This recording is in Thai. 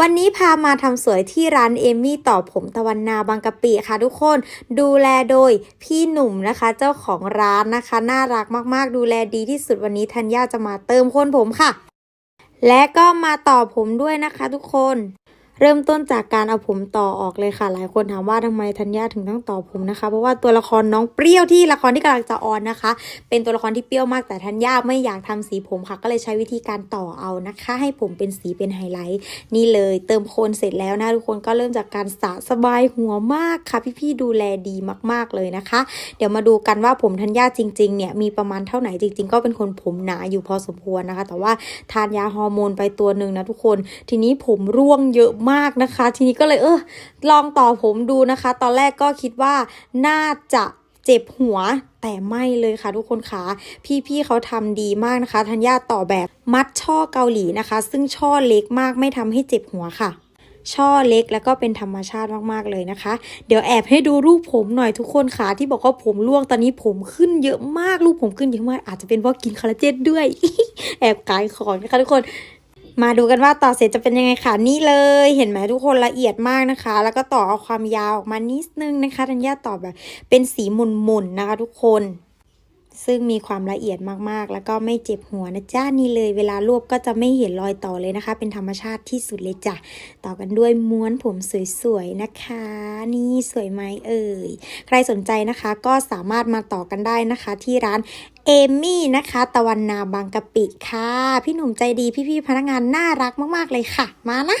วันนี้พามาทำสวยที่ร้านเอมี่ต่อผมตะวันนาบางกะปิค่ะทุกคนดูแลโดยพี่หนุ่มนะคะ เจ้าของร้านนะคะ น่ารักมากๆ ดูแลดีที่สุดวันนี้ธัญญาจะมาเติมคนผมค่ะ และก็มาต่อผมด้วยนะคะทุกคน เริ่มต้นจากการเอาผมต่อออกเลยค่ะ หลายคนถามว่าทำไมธัญญาถึงต้องต่อผมนะคะ เพราะว่าตัวละครน้องเปรี้ยวที่ละครที่กำลังจะออนนะคะ เป็นตัวละครที่เปรี้ยวมากแต่ธัญญาไม่อยากทำสีผมค่ะ ก็เลยใช้วิธีการต่อเอานะคะ ให้ผมเป็นสีเป็นไฮไลท์นี่เลยเติมโคนเสร็จแล้วนะทุกคนก็เริ่มจากการสระสบายหัวมากค่ะ พี่ๆดูแลดีมากๆเลยนะคะ เดี๋ยวมาดูกันว่าผมธัญญาจริงๆเนี่ยมีประมาณเท่าไหร่จริง ๆ ก็เป็นคนผมหนาอยู่พอสมควรนะคะ แต่ว่าทานยาฮอร์โมนไปตัวหนึ่งนะทุกคนทีนี้ผมร่วงเยอะมากนะคะ ทีนี้ก็เลยเออลองต่อผมดูนะคะ ตอนแรกก็คิดว่าน่าจะเจ็บหัวแต่ไม่เลยค่ะทุกคนคะพี่ๆเขาทำดีมากนะคะธัญญาต่อแบบมัดช่อเกาหลีนะคะ ซึ่งช่อเล็กมากไม่ทำให้เจ็บหัวค่ะช่อเล็กแล้วก็เป็นธรรมชาติมากๆเลยนะคะ เดี๋ยวแอบให้ดูรูปผมหน่อยทุกคนค่ะที่บอกว่าผมร่วงตอนนี้ผมขึ้นเยอะมากรูปผมขึ้นเยอะมากอาจจะเป็นเพราะกินคอลลาเจนด้วย แอบขายของนะคะทุกคน มาดูกันว่าต่อเสร็จจะเป็นยังไงค่ะ นี่เลยเห็นไหมทุกคนละเอียดมากนะคะ แล้วก็ต่อเอาความยาวออกมานิดนึงนะคะทัญญาต่อแบบเป็นสีหมุนๆนะคะ ทุกคน ซึ่งมีความละเอียดมากๆ แล้วก็ไม่เจ็บหัวนะจ้านี่เลย เวลารวบก็จะไม่เห็นรอยต่อเลยนะคะ เป็นธรรมชาติที่สุดเลยจ้ะต่อกันด้วยม้วนผมสวยๆนะคะ นี่สวยไหมเอ่ยใครสนใจนะคะก็สามารถมาต่อกันได้นะคะ ที่ร้านเอมี่นะคะ ตะวันนาบางกะปิค่ะ พี่หนุ่มใจดีพี่ๆพนักงานน่ารักมากๆเลยค่ะ มานะ